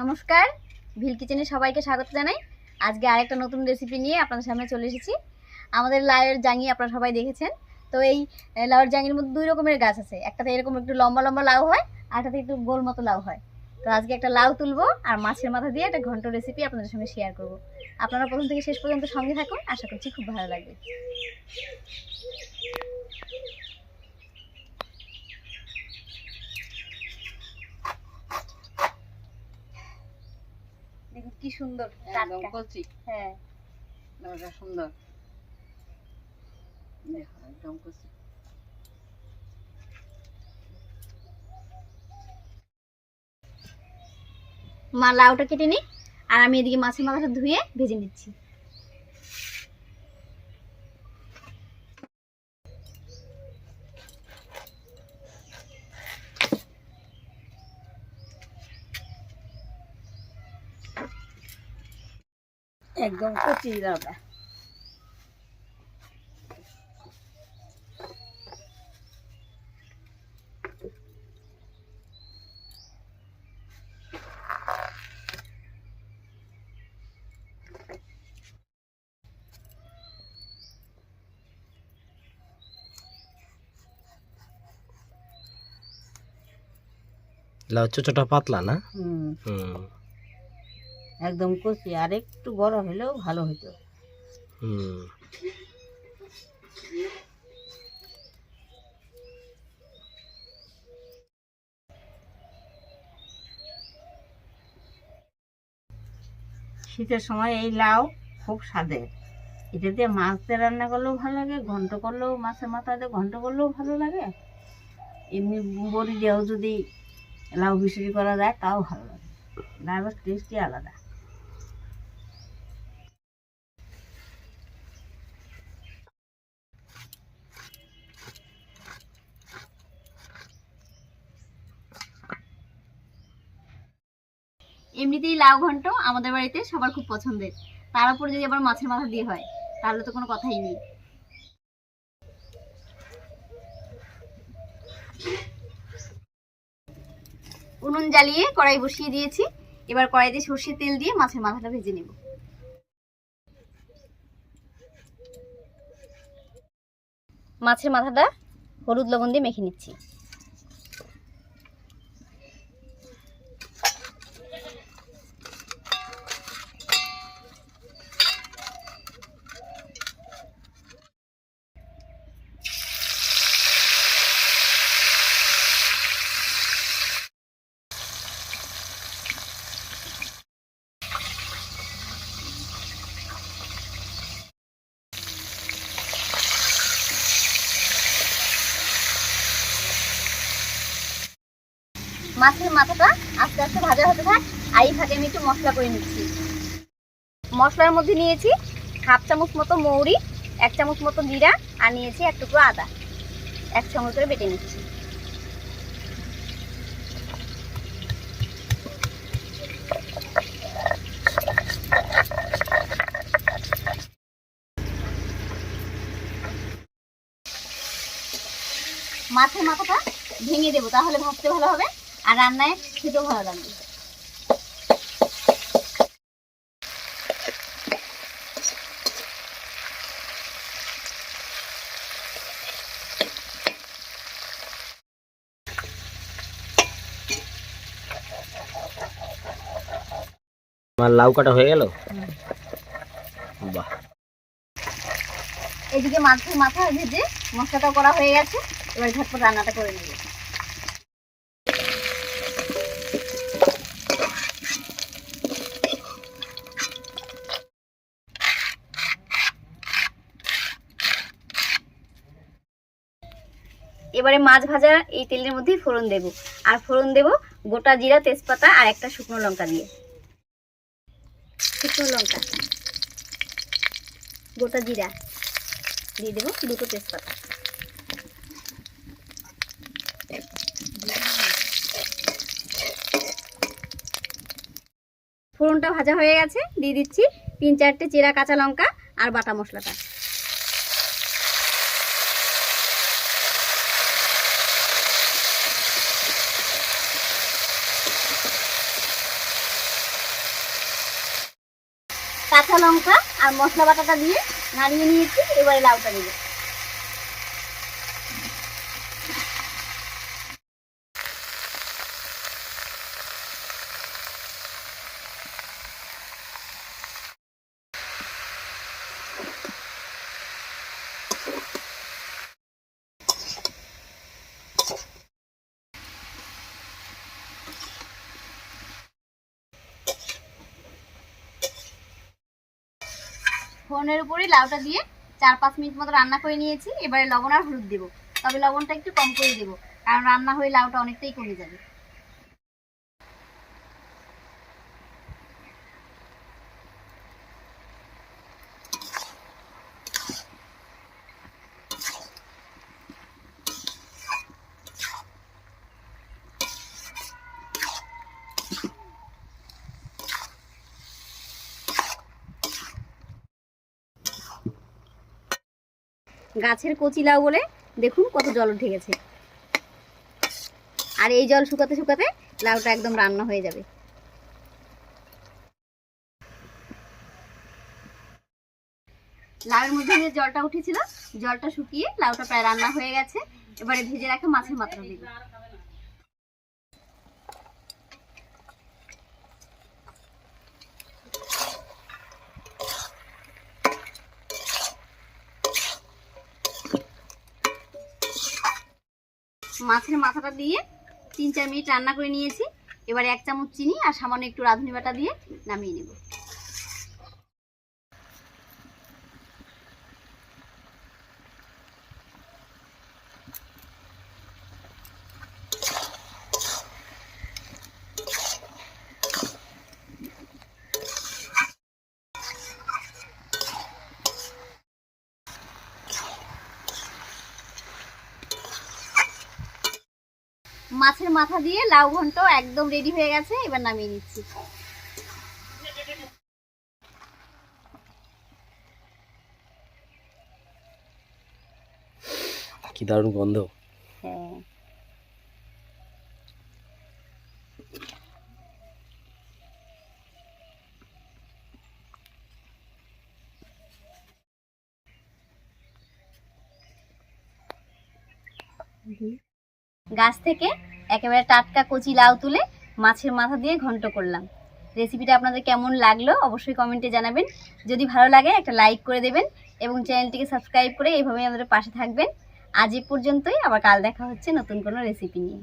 নমস্কার। ভিল কিচেনে সবাইকে স্বাগত জানাই। আজকে আরেকটা নতুন রেসিপি নিয়ে আপনাদের সামনে চলে এসেছি। আমাদের লাউয়ের জাঙি আপনারা সবাই দেখেছেন। তো এই লাউয়ের জাঙির মধ্যে দুই রকমের গাছ আছে। একটাতে এরকম একটু লম্বা লম্বা লাউ হয়, আর একটাতে একটু গোল মতো লাউ হয়। তো আজকে একটা লাউ তুলবো, আর মাছের মাথা দিয়ে একটা ঘন্ট রেসিপি আপনাদের সঙ্গে শেয়ার করব। আপনারা প্রথম থেকে শেষ পর্যন্ত সঙ্গে থাকুন। আশা করছি খুব ভালো লাগবে দেখুন কি সুন্দর একদম কচি হ্যাঁ। সুন্দর। দেখো একদম কচি মা লাউটা কেটে নি আর আমি এদিকে মাছের মাথাটা ধুয়ে ভেজে নিচ্ছি। একদম কচি লাউটা লাউ চোচোটা পাতলা না? হুম। হুম। একদম কচি আর একটু বড় হলেও ভালো হতো হুম। শীতের সময় এই লাউ খুব স্বাদের। এটা দিয়ে মাছ দিয়ে রান্না করলেও ভালো লাগে ঘন্ট করলেও মাছের মাথা দিয়ে ঘন্ট করলেও ভালো লাগে। এমনি বড়ি দিয়েও যদি লাউ বিচুরি করা যায় তাও ভালো লাগে। লাউয়ের টেস্টই আলাদা। এমনিতেই লাউ ঘন্ট আমাদের বাড়িতে সবার খুব পছন্দের। তার উপর যদি আবার মাছের মাথা দিয়ে হয়, তাহলে তো কোনো কথাই নেই। উনুন জ্বালিয়ে কড়াই বসিয়ে দিয়েছি। এবার কড়াইতে সর্ষের তেল দিয়ে মাছের মাথাটা ভেজে নেব। মাছের মাথাটা হলুদ লবণ দিয়ে মেখে নিচ্ছি। মাছের মাথাটা আস্তে আস্তে ভাজা হতে থাক, আর এই আমি একটু মশলা করে নিচ্ছি। মশলার মধ্যে নিয়েছি হাফ চামচ মতো মৌরি, এক চামচ মতো জিরা, আর নিয়েছি এক টুকরো আদা। এক চামচ করে বেটে নিচ্ছি। মাছের মাথাটা ভেঙে দেবো, তাহলে ভাজতে ভালো হবে। আর রান্নায় খেতেও ভালো লাগবে। আমার লাউ কাটা হয়ে গেল? বাহ। এদিকে মাছের মাথা ভেজে মশলাটা করা হয়ে গেছে। এবার ঝটপট রান্নাটা করে নেবে। এবারে মাছ ভাজা এই তেলের মধ্যেই ফোড়ন দেব। আর ফোড়ন দেব গোটা জিরা, তেজপাতা আর একটা শুকনো লঙ্কা দিয়ে। শুকনো লঙ্কা। গোটা জিরা দিয়ে দেবো দুটো তেজপাতা। ফোড়নটা ভাজা হয়ে গেছে। দিয়ে দিচ্ছি তিন চারটে চেরা কাঁচা লঙ্কা আর বাটা মশলাটা। কাঁচা লঙ্কা আর মশলা বাটাটা দিয়ে নাড়িয়ে নিয়েছি এবারে লাউটা দেবো। ফোনের উপরেই লাউটা দিয়ে চার পাঁচ মিনিট মতো রান্না করে নিয়েছি। এবারে লবণ আর হলুদ দেবো। তবে লবণটা একটু কম করে দেবো। কারণ রান্না হয়ে লাউটা অনেকটাই কমে যাবে। গাছের কচি লাউ বলে দেখুন কত জল উঠে গেছে। আর এই জল শুকাতে শুকাতে লাউটা একদম রান্না হয়ে যাবে। লাউয়ের মধ্যে যে জলটা উঠেছিল, জলটা শুকিয়ে লাউটা প্রায় রান্না হয়ে গেছে। এবারে ভেজে রাখা মাছের মাত্রা দিব। মাছের মাথাটা দিয়ে তিন চার মিনিট রান্না করে নিয়েছি। এবার এক চামচ চিনি আর সামান্য একটু রাঁধুনি বাটা দিয়ে নামিয়ে নেব মাছের মাথা দিয়ে লাউ ঘন্ট একদম রেডি হয়ে গেছে এবার নামিয়ে নিচ্ছি। কি দারুণ গন্ধ। হ্যাঁ। গাছ থেকে একেবারে টাটকা কচি লাউ তুলে মাছের মাথা দিয়ে ঘন্ট করলাম। রেসিপিটা আপনাদের কেমন লাগল অবশ্যই কমেন্টে জানাবেন। যদি ভালো লাগে একটা লাইক করে দেবেন এবং চ্যানেলটিকে সাবস্ক্রাইব করে এইভাবেই আমাদের পাশে থাকবেন। আজ এ পর্যন্তই, আবার কাল দেখা হচ্ছে নতুন কোনো রেসিপি নিয়ে।